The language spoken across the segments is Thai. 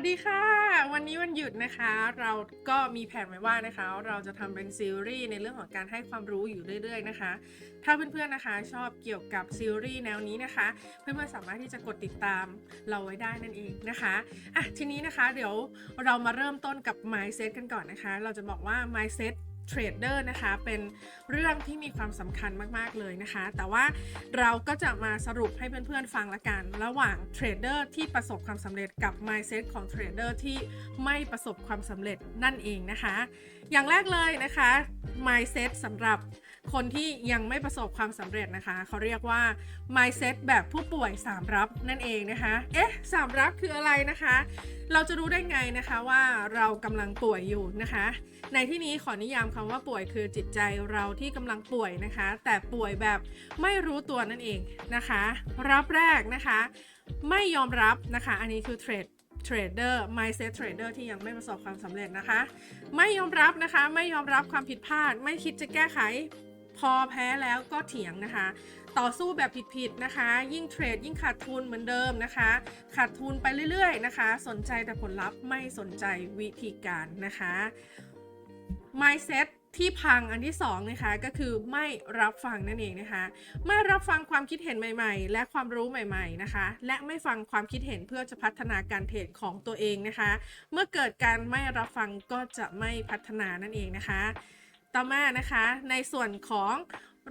วัสดีค่ะ วันนี้วันหยุดนะคะ เราก็มีแผนไว้ว่านะคะ เราจะทำเป็นซีรีส์ในเรื่องของการให้ความรู้อยู่เรื่อยๆนะคะ ถ้าเพื่อนๆนะคะชอบเกี่ยวกับซีรีส์แนวนี้นะคะ เพื่อนๆสามารถที่จะกดติดตามเราไว้ได้นั่นเองนะคะอะทีนี้นะคะ เดี๋ยวเรามาเริ่มต้นกับ mindset กันก่อนนะคะ เราจะบอกว่า mindset เทรดเดอร์นะคะ เป็นเรื่องที่มีความสำคัญมากๆเลยนะคะ แต่ว่าเราก็จะมาสรุปให้เพื่อนๆฟังละกัน ระหว่างเทรดเดอร์ที่ประสบความสำเร็จกับ mindset ของเทรดเดอร์ที่ไม่ประสบความสำเร็จนั่นเองนะคะ อย่างแรกเลยนะคะ mindset สำหรับคนที่ยังไม่ประสบความสำเร็จนะคะ เขาเรียกว่า mindset แบบผู้ป่วยสามรับนั่นเองนะคะ เอ๊ะสามรับคืออะไรนะคะ เราจะรู้ได้ไงนะคะว่าเรากำลังป่วยอยู่นะคะ ในที่นี้ขอนิยามคคำว่าป่วยคือจิตใจเราที่กำลังป่วยนะคะ แต่ป่วยแบบไม่รู้ตัวนั่นเองนะคะ รับแรกนะคะ ไม่ยอมรับนะคะ อันนี้คือเทรดเทรดเดอร์ mindset trader ที่ยังไม่ประสบความสำเร็จนะคะ ไม่ยอมรับนะคะ ไม่ยอมรับความผิดพลาด ไม่คิดจะแก้ไข พอแพ้แล้วก็เถียงนะคะ ต่อสู้แบบผิดๆนะคะ ยิ่งเทรดยิ่งขาดทุนเหมือนเดิมนะคะ ขาดทุนไปเรื่อยๆนะคะ สนใจแต่ผลลัพธ์ไม่สนใจวิธีการนะคะ mindset ที่พังอันที่สองนะคะก็คือไม่รับฟังนั่นเองนะคะไม่รับฟังความคิดเห็นใหม่ๆ และความรู้ใหม่ๆนะคะ และไม่ฟังความคิดเห็นเพื่อจะพัฒนาการเทรดของตัวเองนะคะ เมื่อเกิดการไม่รับฟังก็จะไม่พัฒนานั่นเองนะคะ ต่อมานะคะในส่วนของ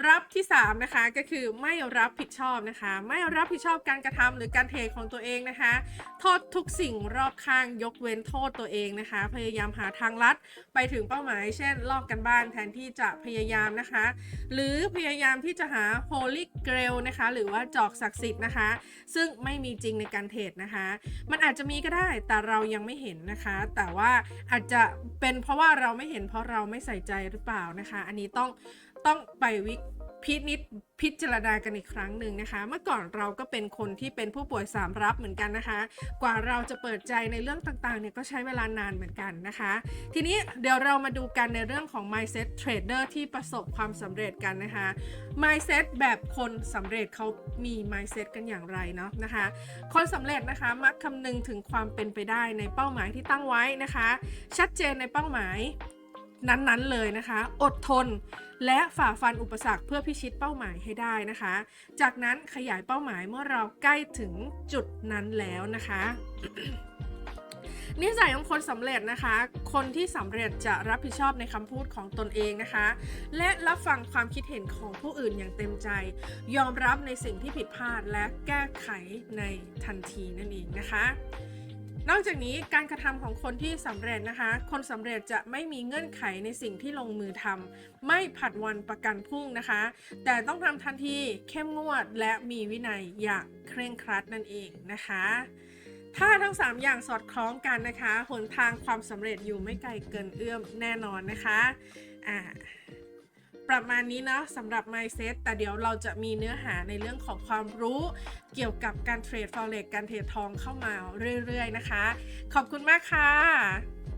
รับที่ 3 นะคะก็คือไม่รับผิดชอบนะคะ ไม่รับผิดชอบการกระทำหรือการเทของตัวเองนะคะ โทษทุกสิ่งรอบข้างยกเว้นโทษตัวเองนะคะ พยายามหาทางลัดไปถึงเป้าหมาย เช่น ลอกกันบ้านแทนที่จะพยายามนะคะ หรือพยายามที่จะหา holy grail นะคะ หรือว่าจอกศักดิ์สิทธิ์นะคะ ซึ่งไม่มีจริงในการเทรดนะคะ มันอาจจะมีก็ได้แต่เรายังไม่เห็นนะคะ แต่ว่าอาจจะเป็นเพราะว่าเราไม่เห็นเพราะเราไม่ใส่ใจหรือเปล่านะคะ อันนี้ต้อง ต้องไปวิพินิจพิจารณากันอีกครั้งหนึ่งนะคะ เมื่อก่อนเราก็เป็นคนที่เป็นผู้ป่วยสามรับเหมือนกันนะคะ กว่าเราจะเปิดใจในเรื่องต่างๆเนี่ยก็ใช้เวลานานเหมือนกันนะคะ ทีนี้เดี๋ยวเรามาดูกันในเรื่องของ mindset trader ที่ประสบความสำเร็จกันนะคะ mindset แบบคนสำเร็จเขามี mindset กันอย่างไรเนาะนะคะ คนสำเร็จนะคะมักคำนึงถึงความเป็นไปได้ในเป้าหมายที่ตั้งไว้นะคะ ชัดเจนในเป้าหมาย นั้นๆเลยนะคะ อดทน และฝ่าฟันอุปสรรคเพื่อพิชิตเป้าหมายให้ได้นะคะ จากนั้นขยายเป้าหมายเมื่อเราใกล้ถึงจุดนั้นแล้วนะคะนิสัยของคนสำเร็จนะคะ คนที่สำเร็จจะรับผิดชอบในคำพูดของตนเองนะคะ และรับฟังความคิดเห็นของผู้อื่นอย่างเต็มใจ ยอมรับในสิ่งที่ผิดพลาดและแก้ไขในทันทีนั่นเองนะคะ นอกจากนี้การกระทำของคนที่สำเร็จนะคะ คนสำเร็จจะไม่มีเงื่อนไขในสิ่งที่ลงมือทำไม่ผัดวันประกันพรุ่งนะคะ แต่ต้องทำทันทีเข้มงวดและมีวินัยอย่างเคร่งครัดนั่นเองนะคะ ถ้าทั้ง 3 อย่างสอดคล้องกันนะคะหนทางความสำเร็จอยู่ไม่ไกลเกินเอื้อมแน่นอนนะคะอ่า ประมาณนี้เนาะสำหรับ mindset แต่เดี๋ยวเราจะมีเนื้อหาในเรื่องของความรู้เกี่ยวกับการเทรด forex การเทรดทองเข้ามาเรื่อยๆนะคะ ขอบคุณมากค่ะ